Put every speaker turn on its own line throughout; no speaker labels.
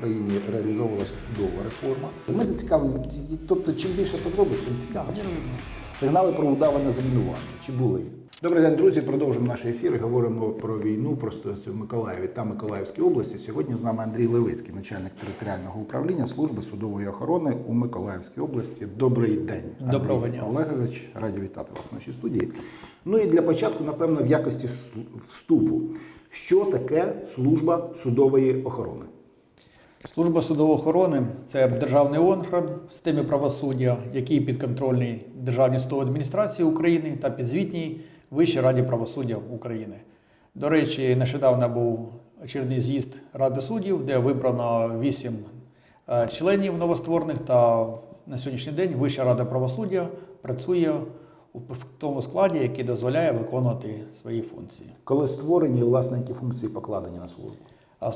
Україні реалізовувалася судова реформа. Ми зацікавлені, тобто, чим більше подробиць, тим цікавіше. Сигнали про удаване замінування. Чи були? Добрий день, друзі. Продовжуємо наш ефір. Говоримо про війну, про ситуацію в Миколаєві та Миколаївській області. Сьогодні з нами Андрій Левицький, начальник територіального управління служби судової охорони у Миколаївській області. Добрий день,
Доброго дня.
Олегович. Раді вітати вас в нашій студії. Ну і для початку, напевно, в якості вступу. Що таке служба судової охорони?
Служба судової це державний орган в системі правосуддя, який підконтрольний Державній судовій адміністрації України та підзвітній Вищій раді правосуддя України. До речі, нещодавно був очередний з'їзд Ради суддів, де вибрано вісім е, членів новостворених, та на сьогоднішній день Вища рада правосуддя працює у тому складі, який дозволяє виконувати свої функції.
Коли створені, власне, які функції покладені на службу?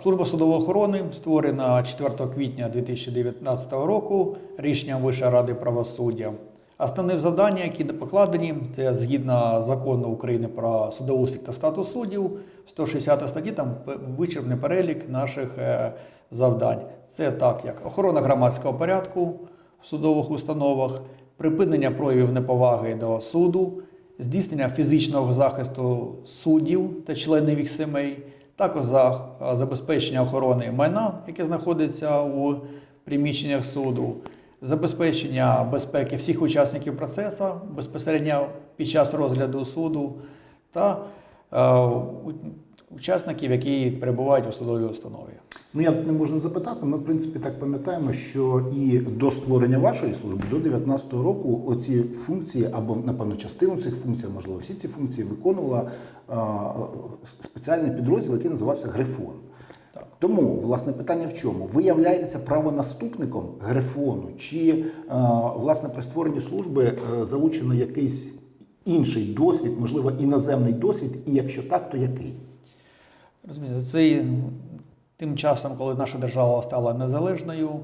Служба судової охорони створена 4 квітня 2019 року рішенням Вищої ради правосуддя. Основні завдання, які покладені, це згідно закону України про судоустрій та статус суддів, 160 статті, там вичерпний перелік наших е, завдань. Це так, як охорона громадського порядку в судових установах, припинення проявів неповаги до суду, здійснення фізичного захисту суддів та членів їх сімей, також за е, забезпечення охорони майна, яке знаходиться у приміщеннях суду, забезпечення безпеки всіх учасників процесу безпосередньо під час розгляду суду та е, учасників, які перебувають у судовій установі.
Ну, я не можу не запитати. Ми, в принципі, так пам'ятаємо, що і до створення вашої служби, до 19-го року, оці функції, або, напевно, частину цих функцій, можливо, всі ці функції виконувала а, спеціальний підрозділ, який називався Грифон. Тому, власне, питання в чому? Ви являєтеся правонаступником Грифону, чи власне при створенні служби е, залучено якийсь інший досвід, можливо, іноземний досвід, і якщо так, то який?
Розумієте, це тим часом, коли наша держава стала незалежною,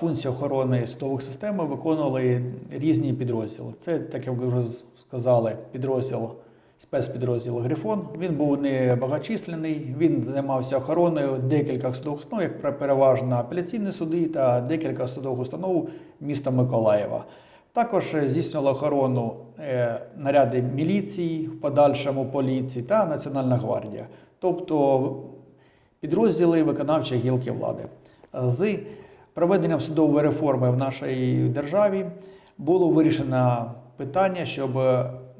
функції охорони судових систем виконували різні підрозділи. Це, так як ви вже сказали, підрозділ, спецпідрозділ Грифон. Він був не багатчисленний, він займався охороною декількох судових установ, як переважно апеляційні суди та декілька судових установ міста Миколаєва. Також е, здійснювала охорону е, наряди міліції, в подальшому поліції та Національна гвардія, тобто підрозділи виконавчої гілки влади. З проведенням судової реформи в нашій державі було вирішено питання, щоб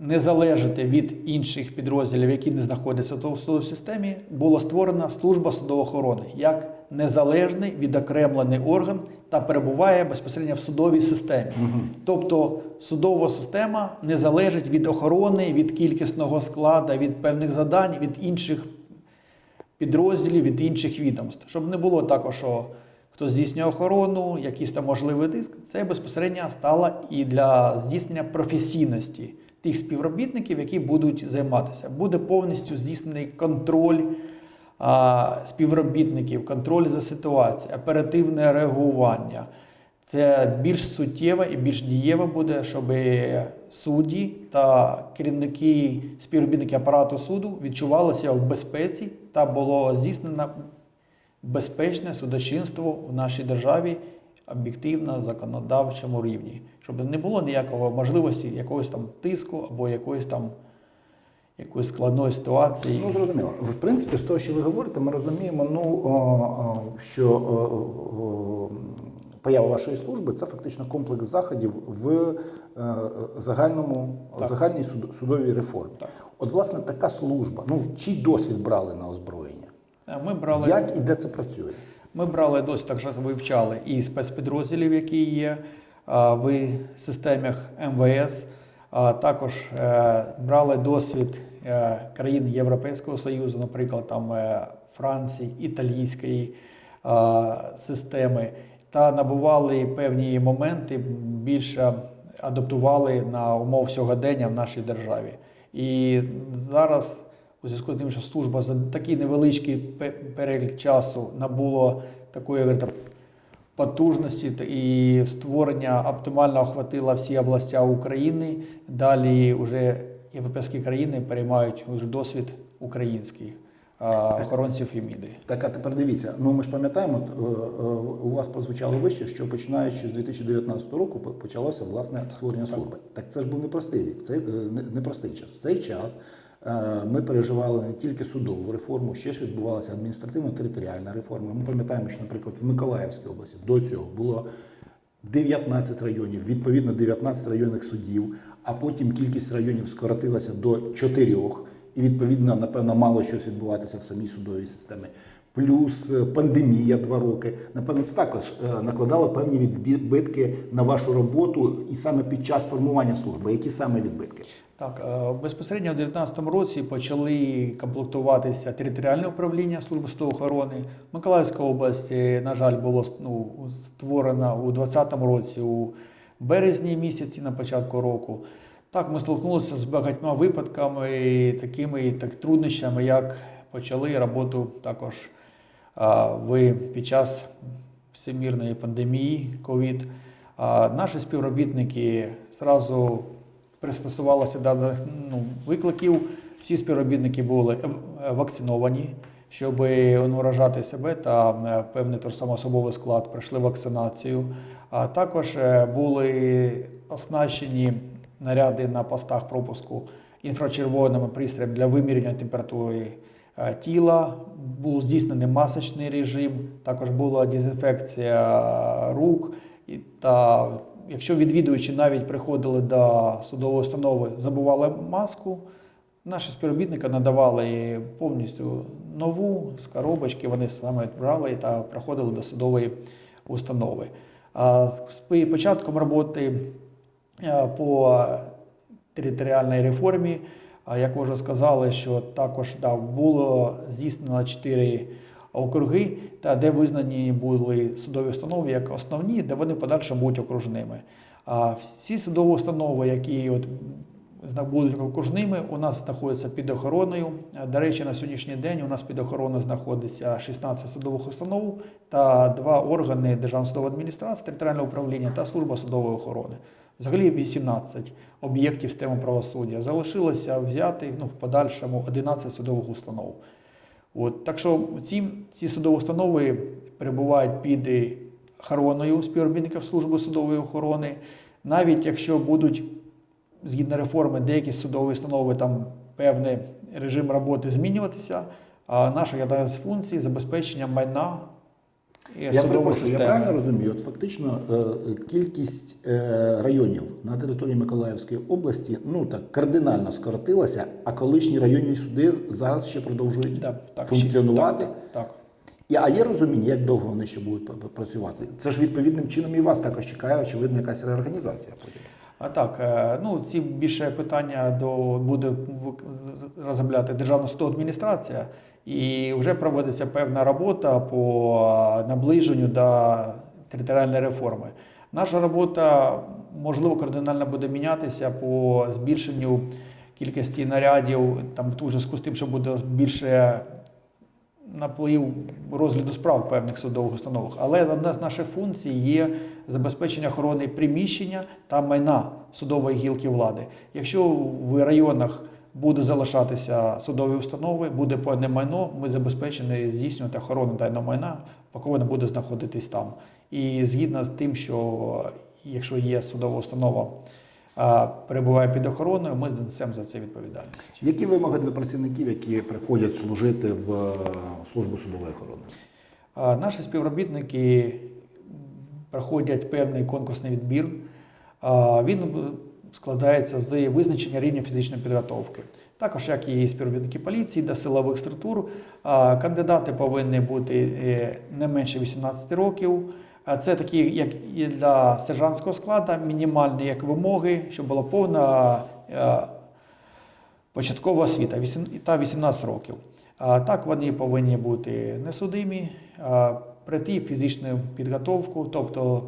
не залежати від інших підрозділів, які не знаходяться в судовій системі, була створена служба судової охорони як незалежний відокремлений орган та перебуває безпосередньо в судовій системі. Тобто судова система не залежить від охорони, від кількісного складу, від певних задань, від інших підрозділів, від інших відомств. Щоб не було також, що хто здійснює охорону, якийсь там можливий тиск, це безпосередньо стало і для здійснення професійності тих співробітників, які будуть займатися. Буде повністю здійснений контроль а, співробітників, контроль за ситуацією, оперативне реагування. Це більш суттєво і більш дієво буде, щоб судді та керівники співробітники апарату суду відчувалися в безпеці та було здійснено безпечне судочинство в нашій державі об'єктивно законодавчому рівні, щоб не було ніякого можливості якогось там тиску або якоїсь там якоїсь складної ситуації.
Ну, зрозуміло. В принципі, з того, що ви говорите, ми розуміємо, ну, о, о, що о, о, поява вашої служби це фактично комплекс заходів в е, загальному,
Так.
загальній суд- судовій реформі. От, власне, така служба, ну, чий досвід брали на озброєння?
Ми брали
Як і де це працює?
Ми брали досі так що вивчали і спецпідрозділів, які є в системах МВС. А також е, брали досвід е, країн Європейського Союзу, наприклад, там е, Франції, італійської системи, та набували певні моменти, більше адаптували на умов сьогодення в нашій державі. І зараз у зв'язку з тим, що служба за такий невеличкий перелік часу набуло такої говорите, потужності і створення оптимально охватило всі області України. Далі вже європейські країни переймають досвід український. А, охоронців Феміди.
Так, а тепер дивіться. Ну ми ж пам'ятаємо, е, е, у вас прозвучало вище, що починаючи з 2019 року почалося власне створення служби. Так це ж був непростий рік, це е, не- непростий час. В цей час е, ми переживали не тільки судову реформу, ще ж відбувалася адміністративно-територіальна реформа. Ми пам'ятаємо, що, наприклад, в Миколаївській області до цього було 19 районів, відповідно 19 районних судів, а потім кількість районів скоротилася до 4, і відповідно, напевно, мало щось відбуватися в самій судовій системі. Плюс е, пандемія два роки. Напевно, це також е, накладало певні відбитки на вашу роботу і саме під час формування служби. Які саме відбитки?
Так, е, безпосередньо в 2019 році почали комплектуватися територіальне управління Служби охорони. Миколаївська область, на жаль, було ну, створена у 2020 році у березні місяці на початку року. Так, ми столкнулися з багатьма випадками, такими так, труднощами, як почали роботу також ви під час всемірної пандемії COVID. Наші співробітники зразу пристосувалися до ну, викликів. Всі співробітники були вакциновані, щоб не вражати себе та е, певний особовий склад пройшли вакцинацію. А також е, були оснащені наряди на постах пропуску інфрачервоними пристроєм для виміряння температури е, тіла. Був здійснений масочний режим, також була дезінфекція рук. Та якщо відвідувачі навіть приходили до судової установи, забували маску, наші співробітники надавали повністю нову з коробочки, вони саме брали та приходили до судової установи. А з початком роботи по територіальній реформі, як ви вже сказали, що також да, було здійснено чотири округи, та де визнані були судові установи як основні, де вони подальше будуть окружними. А всі судові установи, які от будуть окружними, у нас знаходяться під охороною. До речі, на сьогоднішній день у нас під охороною знаходиться 16 судових установ та два органи Державної судової адміністрації, територіального управління та служба судової охорони. Взагалі 18 об'єктів системи правосуддя. Залишилося взяти ну, в подальшому 11 судових установ. От, так що ці, ці судові установи перебувають під охороною співробітників служби судової охорони. Навіть якщо будуть згідно реформи деякі судові установи там певний режим роботи змінюватися, а наша одна з функцій забезпечення майна і
Я
судової
перепрошую, я правильно розумію? От фактично е, кількість е, районів на території Миколаївської області ну так кардинально скоротилася, а колишні районні суди зараз ще продовжують
Да, так,
функціонувати.
Так, так.
І, а є розуміння, як довго вони ще будуть пр- працювати? Це ж відповідним чином і вас також чекає, очевидно, якась реорганізація потім.
А так, е, ну ці більше питання до буде розробляти Державна адміністрація, і вже проводиться певна робота по наближенню до територіальної реформи. Наша робота можливо кардинально буде мінятися по збільшенню кількості нарядів, там у з тим, що буде більше наплив розгляду справ в певних судових установах. Але одна з наших функцій є забезпечення охорони приміщення та майна судової гілки влади. Якщо в районах буде залишатися судові установи, буде певне майно, ми забезпечені здійснювати охорону даного майна, поки воно буде знаходитись там. І згідно з тим, що якщо є судова установа, перебуває під охороною, ми несемо за це відповідальність.
Які вимоги для працівників, які приходять служити в е, службу судової охорони?
Наші співробітники проходять певний конкурсний відбір. Він складається з визначення рівня фізичної підготовки. Також, як і співробітники поліції до силових структур, кандидати повинні бути е, не менше 18 років. Це такі, як і для сержантського складу, мінімальні як вимоги, щоб була повна е, початкова освіта та 18 років. Так вони повинні бути несудимі, пройти фізичну підготовку, тобто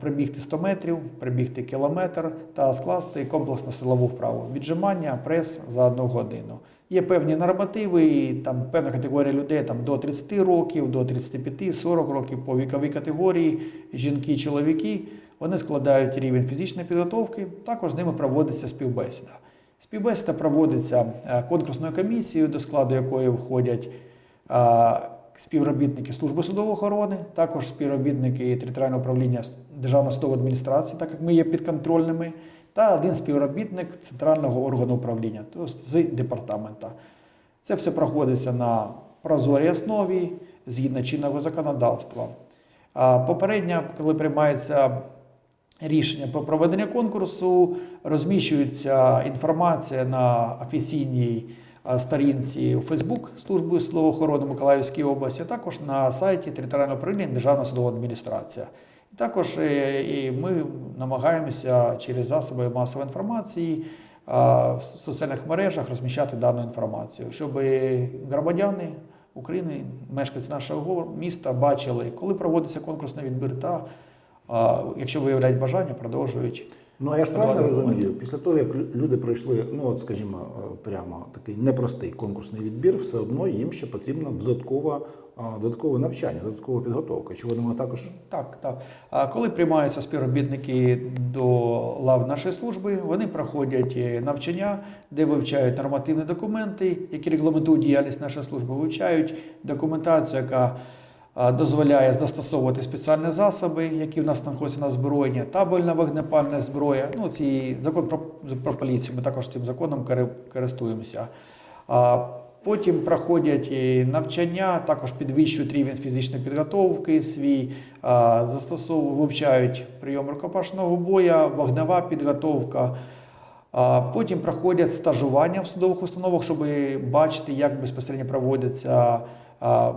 прибігти 100 метрів, прибігти кілометр та скласти комплексну силову вправу. Віджимання, прес за одну годину. Є певні нормативи, і там певна категорія людей там, до 30 років, до 35-40 років по віковій категорії, жінки, чоловіки. Вони складають рівень фізичної підготовки, також з ними проводиться співбесіда. Співбесіда проводиться е, конкурсною комісією, до складу якої входять е, співробітники служби судової охорони, також співробітники територіального управління Державної судової адміністрації, так як ми є підконтрольними, та один співробітник центрального органу управління, тобто з департамента. Це все проходиться на прозорій основі згідно чинного законодавства. Попередньо, коли приймається рішення про проведення конкурсу, розміщується інформація на офіційній сторінці у Фейсбук служби словоохорони Миколаївської області, а також на сайті територіального управління Державна судова адміністрація. І також е, і ми намагаємося через засоби масової інформації в соціальних мережах розміщати дану інформацію, щоб громадяни України, мешканці нашого міста бачили, коли проводиться конкурсний відбір, та якщо виявляють бажання, продовжують.
Ну, я ж правильно розумію, після того, як люди пройшли, ну от скажімо, е, прямо такий непростий конкурсний відбір, все одно їм ще потрібно додаткове, додаткове навчання, додаткова підготовка. Чи вони також
Так, так. А коли приймаються співробітники до лав нашої служби, вони проходять е, навчання, де вивчають нормативні документи, які регламентують діяльність нашої служби, вивчають документацію, яка а, дозволяє застосовувати спеціальні засоби, які в нас знаходяться на озброєнні, табельна вогнепальна зброя. Ну, ці закон про, про поліцію. Ми також цим законом користуємося. Потім проходять навчання, також підвищують рівень фізичної підготовки свій, застосовують, вивчають прийом рукопашного боя, вогнева підготовка. Потім проходять стажування в судових установах, щоб бачити, як безпосередньо проводиться а,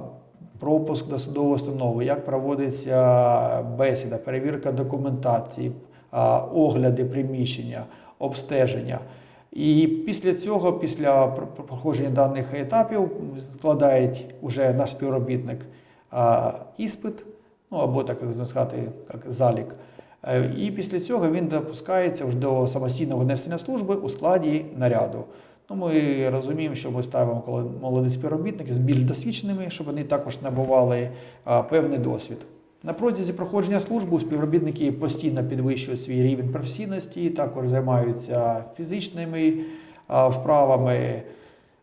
пропуск до судової установи, як проводиться бесіда, перевірка документації, огляди приміщення, обстеження. І після цього, після пр- пр- проходження даних етапів, складає уже наш співробітник іспит, ну або так як сказати, як залік. Е, І після цього він допускається вже до самостійного несення служби у складі наряду. Ну, ми розуміємо, що ми ставимо коли молоді співробітники з більш досвідченими, щоб вони також набували певний досвід. На протязі проходження служби співробітники постійно підвищують свій рівень професійності, також займаються фізичними вправами,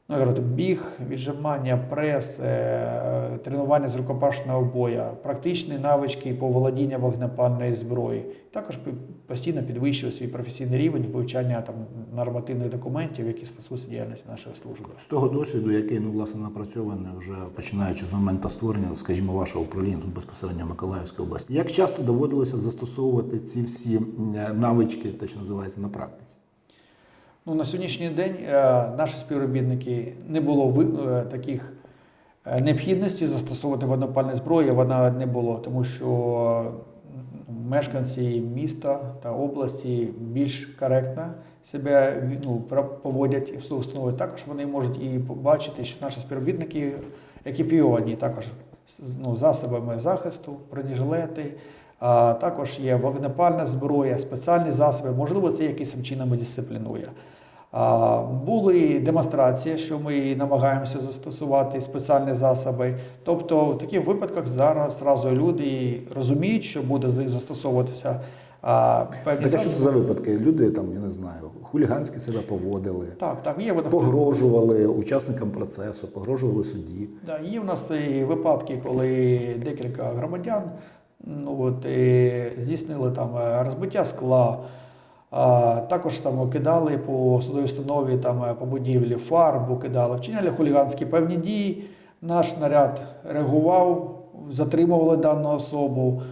ну, я говорю, біг, віджимання, прес, е, тренування з рукопашного боя, практичні навички по володіння вогнепальної зброї. Також постійно підвищує свій професійний рівень вивчання там, нормативних документів, які стосуються діяльності нашої служби.
з того досвіду, який ну власне напрацьований вже починаючи з моменту створення, скажімо, вашого управління тут безпосередньо в Миколаївській області, як часто доводилося застосовувати ці всі навички, те, що називається на практиці?
Ну, на сьогоднішній день е, наші співробітники не було е, таких е, необхідності застосовувати вогнепальну зброю, вона не було, тому що мешканці міста та області більш коректно себе ну, поводять в установи. Також вони можуть і побачити, що наші співробітники екіпіовані також ну, засобами захисту, бронежилети. А також є вогнепальна зброя, спеціальні засоби. Можливо, це якимось чином дисциплінує. Були демонстрації, що ми намагаємося застосувати спеціальні засоби. Тобто, в таких випадках зараз зразу люди розуміють, що буде з них застосовуватися а, певні
Так, що це за випадки? Люди там, я не знаю, хуліганськи себе поводили,
Так, так, є
погрожували учасникам процесу, погрожували судді.
Да, є в нас і випадки, коли декілька громадян ну, от, е, здійснили там е, розбиття скла, також там кидали по судовій установі там, е, по будівлі фарбу, кидали, вчиняли хуліганські певні дії. Наш наряд реагував, затримували дану особу.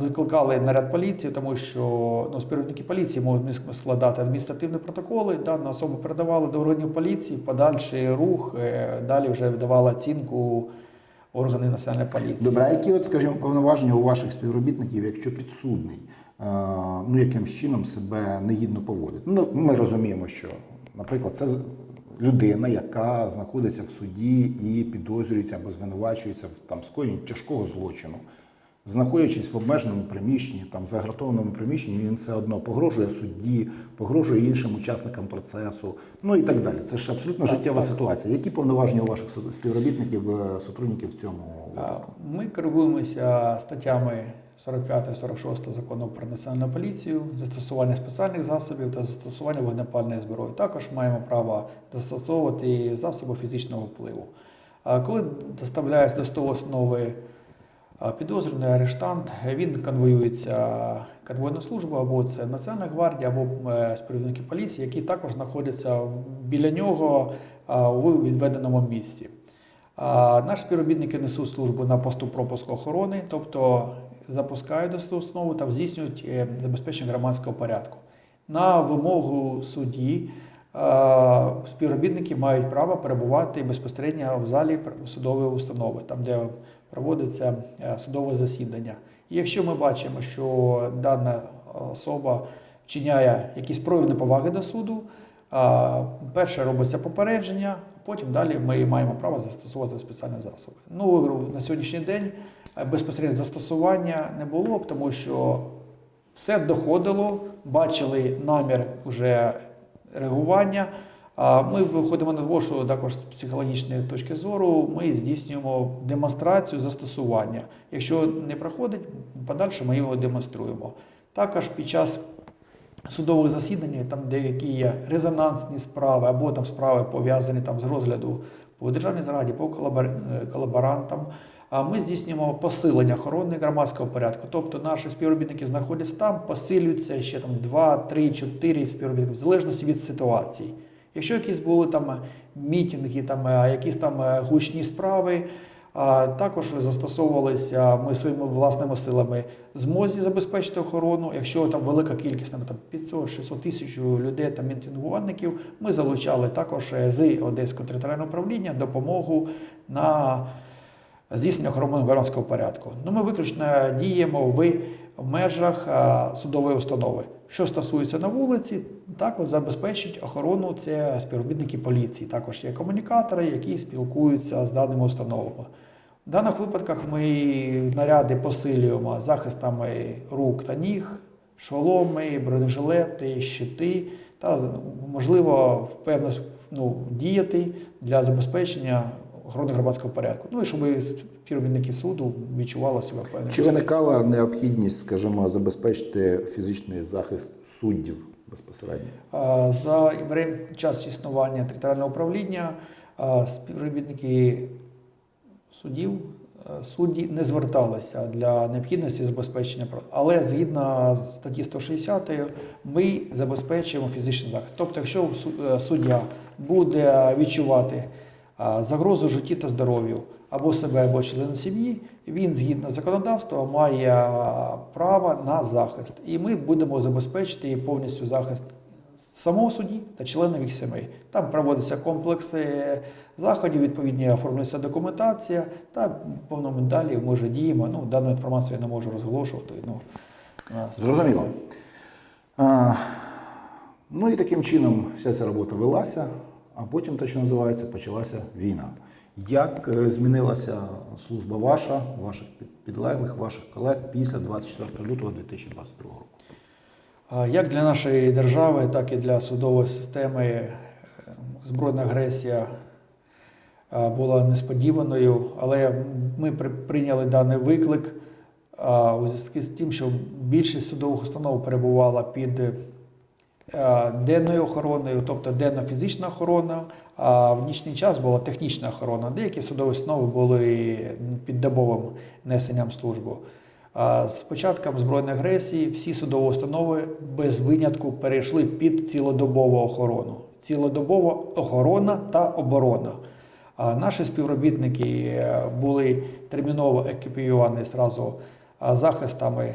Викликали наряд поліції, тому що ну, співробітники поліції можуть складати адміністративні протоколи. Дану особу передавали до органів поліції, подальший рух, е, далі вже видавала оцінку органи національної поліції.
Добре, а які, от, скажімо, повноваження у ваших співробітників, якщо підсудний, е, ну якимсь чином себе негідно поводить? Ну, ми розуміємо, що, наприклад, це людина, яка знаходиться в суді і підозрюється або звинувачується в там скоєнні тяжкого злочину. Знаходячись в обмеженому приміщенні, там загратованому приміщенні, він все одно погрожує судді, погрожує іншим учасникам процесу, ну і так далі. Це ж абсолютно
Так,
життєва
так.
ситуація. Які повноваження у ваших співробітників, е, сотрудників в цьому?
Ми керуємося статтями 45-46 закону про національну поліцію, застосування спеціальних засобів та застосування вогнепальної зброї. Також маємо право застосовувати засоби фізичного впливу. А Коли доставляється до столу основи а, підозрюваний арештант, він конвоюється конвойною службою, або це Національна гвардія, або е, співробітники поліції, які також знаходяться біля нього у відведеному місці. Наші співробітники несуть службу на посту пропуску охорони, тобто запускають до основу та здійснюють е, забезпечення громадського порядку. На вимогу судді співробітники мають право перебувати безпосередньо в залі судової установи, там де проводиться е, судове засідання. І якщо ми бачимо, що дана особа вчиняє якісь прояви неповаги до суду, перше робиться попередження, потім далі ми маємо право застосовувати спеціальні засоби. Ну на сьогоднішній день е, безпосередньо застосування не було, тому що все доходило, бачили намір вже реагування. Ми виходимо на те, також з психологічної точки зору ми здійснюємо демонстрацію застосування. Якщо не проходить, подальше ми його демонструємо. Також під час судових засідань, там деякі є резонансні справи, або там справи пов'язані там з розгляду по державній зраді, по е, колаборантам. Ми здійснюємо посилення охорони громадського порядку. Тобто наші співробітники знаходяться там, посилюються ще там 2, 3, 4 співробітники, в залежності від ситуації. Якщо якісь були там мітинги, там е, якісь там е, гучні справи, також застосовувалися ми своїми власними силами змозі забезпечити охорону. Якщо там велика кількість, там 500-600 тисяч людей та мітингувальників, ми залучали також е, з Одеського територіального управління допомогу на здійснення охорони громадського порядку. Ну, ми виключно діємо в межах е, судової установи. Що стосується на вулиці, також забезпечить охорону це співробітники поліції. Також є комунікатори, які спілкуються з даними установами. В даних випадках ми наряди посилюємо захистами рук та ніг, шоломи, бронежилети, щити та можливо впевнено ну, діяти для забезпечення охорони громадського порядку. Ну і щоб співробітники суду відчували себе впевнено.
Чи виникала необхідність, скажімо, забезпечити фізичний захист суддів безпосередньо?
За час існування територіального управління співробітники суддів, е, судді не зверталися для необхідності забезпечення прав. Але згідно статті 160 ми забезпечуємо фізичний захист. Тобто, якщо су- суддя буде відчувати загрозу житті та здоров'ю або себе, або члена сім'ї, він згідно законодавства має право на захист. І ми будемо забезпечити повністю захист самого судді та членів їх сімей. Там проводиться комплекс е, заходів, відповідні оформлюється документація, та повному далі ми вже діємо. Ну, дану інформацію я не можу розголошувати. Ну,
Зрозуміло. А, ну і таким чином вся ця робота велася, а потім, те, що називається, почалася війна. Як е, змінилася служба ваша, ваших підлеглих, ваших колег після 24 лютого 2022 року?
Як для нашої держави, так і для судової системи е, збройна агресія була несподіваною, але ми при- прийняли даний виклик у зв'язку з тим, що більшість судових установ перебувала під денною охороною, тобто денна фізична охорона, а в нічний час була технічна охорона. Деякі судові установи були під добовим несенням служби. З початком збройної агресії всі судові установи без винятку перейшли під цілодобову охорону. Цілодобова охорона та оборона. Наші співробітники е, були терміново екіпіювані зразу захистами.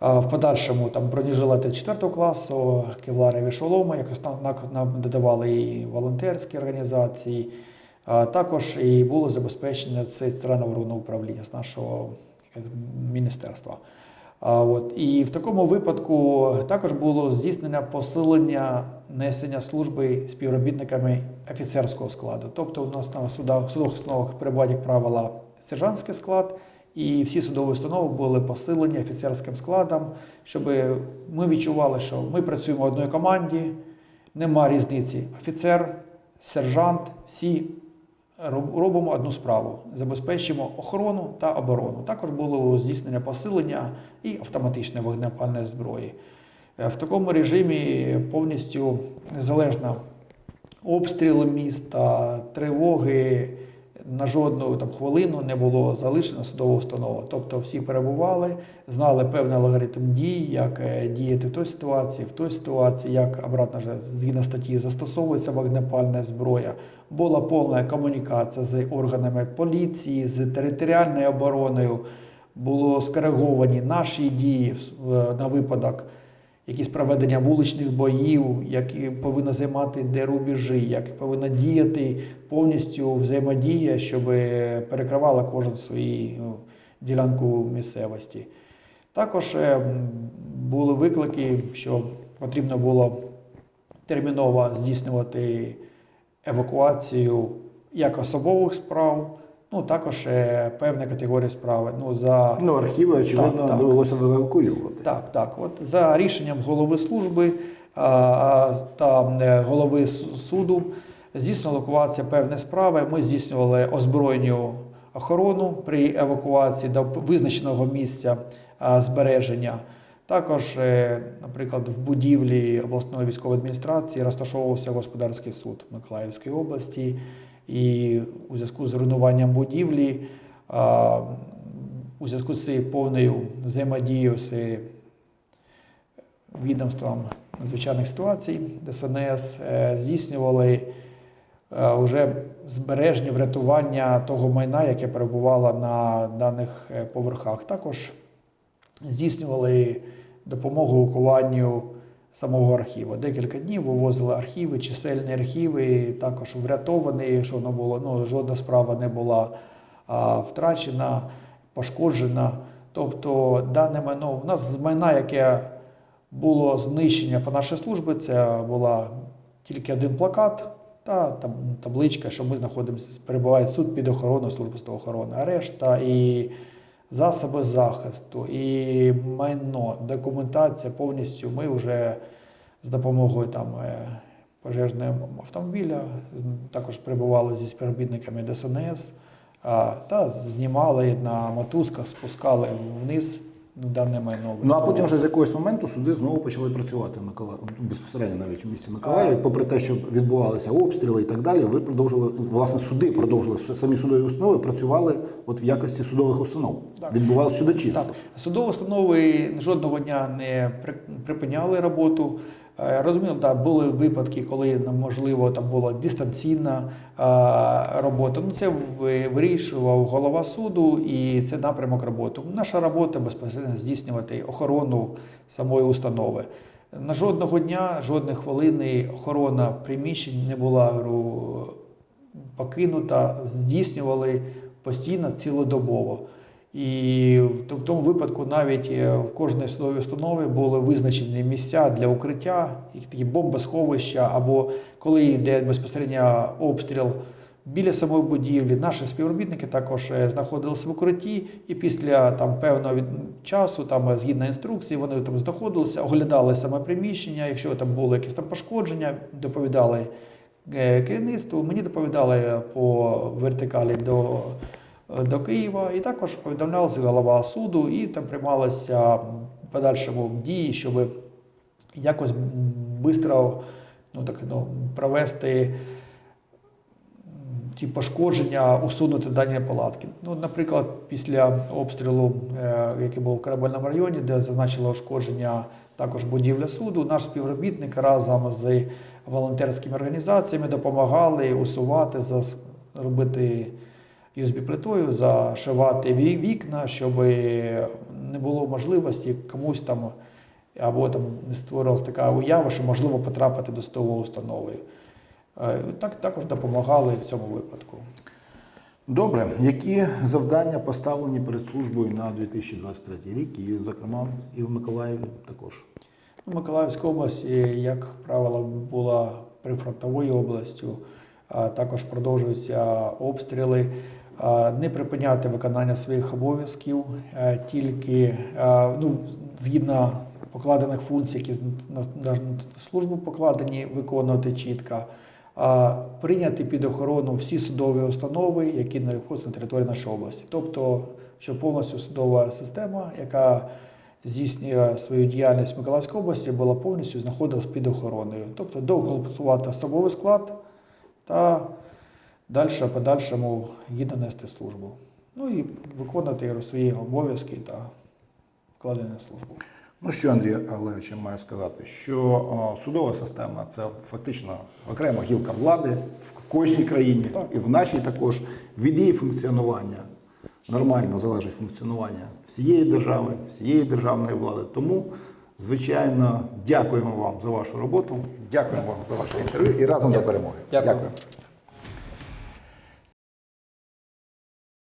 В подальшому там бронежилети 4 класу, кевларові шоломи, якось нам, додавали і волонтерські організації. Також і було забезпечено це оборонне управління з нашого міністерства. А от і в такому випадку також було здійснено посилення несення служби співробітниками офіцерського складу. Тобто, у нас на судах судових установах перебуває, як правило, сержантський склад, і всі судові установи були посилені офіцерським складом, щоб ми відчували, що ми працюємо в одній команді, нема різниці. Офіцер, сержант, всі робимо одну справу: забезпечимо охорону та оборону. Також було здійснення посилення і автоматичної вогнепальної зброї. Е, В такому режимі повністю незалежно обстріли міста, тривоги на жодну там хвилину не було залишено судова установа. Тобто всі перебували, знали певний алгоритм дій, як е, діяти в той ситуації, в той ситуації, як обратно вже згідно статті застосовується вогнепальна зброя. Була повна комунікація з органами поліції, з територіальною обороною. Було скориговані наші дії на випадок якісь проведення вуличних боїв, які повинна займати де рубежі, як повинна діяти повністю взаємодія, щоб перекривала кожен свою ну, ділянку місцевості. Також е, були виклики, що потрібно було терміново здійснювати евакуацію як особових справ, ну також е, певні категорії справи. Ну, за
Ну, архіви, очевидно,
так.
довелося евакуювати.
так, так. От за рішенням голови служби а, та е, голови суду здійснила евакуація певної справи. Ми здійснювали озброєнню охорону при евакуації до визначеного місця а, збереження. Також, е, наприклад, в будівлі обласної військової адміністрації розташовувався господарський суд Миколаївської області, і у зв'язку з руйнуванням будівлі у зв'язку з цією повною взаємодією з відомством надзвичайних ситуацій ДСНС е, здійснювали е, вже збереження, врятування того майна, яке перебувало на даних е, поверхах. Також здійснювали допомогу евакуванню самого архіву. Декілька днів вивозили архіви, чисельні архіви, також врятовані, що воно було, ну, жодна справа не була а, втрачена, пошкоджена. Тобто дане майно, у нас з майна, яке було знищення по нашій службі, це була тільки один плакат та таб- табличка, що ми знаходимося, перебуває суд під охороною служби охорони, а решта і засоби захисту, і майно, документація повністю. Ми вже з допомогою там е, пожежного автомобіля також прибували зі співробітниками ДСНС та знімали на мотузках, спускали вниз дане майно.
Ну а потім вже з якогось моменту суди знову почали працювати в Миколаєві, безпосередньо навіть в місті Миколаєві. Попри те, що відбувалися обстріли і так далі, ви продовжили власне суди продовжили самі судові установи працювали от в якості судових установ.
Так.
Відбувалося судочинство.
Так, судові установи жодного дня не при- припиняли роботу. Е, Розуміло, так, були випадки, коли можливо там була дистанційна е, робота. Ну це вирішував голова суду, і це напрямок роботи. Наша робота безпосередньо здійснювати охорону самої установи. На жодного дня, жодної хвилини охорона приміщень не була покинута, здійснювали постійно цілодобово. І в тому випадку навіть е, в кожній судовій установі були визначені місця для укриття, такі бомбосховища, або коли йде безпосередньо обстріл біля самої будівлі. Наші співробітники також е, знаходилися в укритті, і після там певного часу, там е, згідно інструкції, вони там знаходилися, оглядали саме приміщення. Якщо там було якесь там пошкодження, доповідали керівництву. Мені доповідали по вертикалі до до Києва, і також повідомлявся голова суду, і там приймалися подальшому дії, щоб якось швидко ну, ну, провести ті пошкодження, усунути дані палатки. Ну, наприклад, після обстрілу, е, який був в Корабельному районі, де зазначило ушкодження також будівля суду, наш співробітник разом з волонтерськими організаціями допомагали усувати, зас- робити USB-плитою, зашивати вікна, щоб не було можливості комусь там або там не створилася така уява, що можливо потрапити до судової установи. Е, Так також допомагали в цьому випадку.
Добре, які завдання поставлені перед службою на 2023 рік, і, зокрема, і в Миколаєві також.
Ну, Миколаївська область, як правило, була прифронтовою областю. Також продовжуються обстріли. А, Не припиняти виконання своїх обов'язків, е, тільки е, ну, згідно покладених функцій, які на службу покладені, виконувати чітко. прийняти під охорону всі судові установи, які знаходяться на території нашої області. Тобто, щоб повністю судова система, яка здійснює свою діяльність в Миколаївській області, була повністю знаходилась під охороною. Тобто доукомплектувати особовий склад та далі подальшому гідно нести службу. Ну і виконувати свої обов'язки та вкладені на службу.
Ну що, Андрій Олегович, я маю сказати, що о, судова система це фактично окрема гілка влади в кожній країні, і в нашій також від її функціонування нормально залежить функціонування всієї держави, всієї державної влади. Тому, звичайно, дякуємо вам за вашу роботу, дякуємо вам за ваше інтерв'ю і разом до перемоги.
Дякую.
дякую.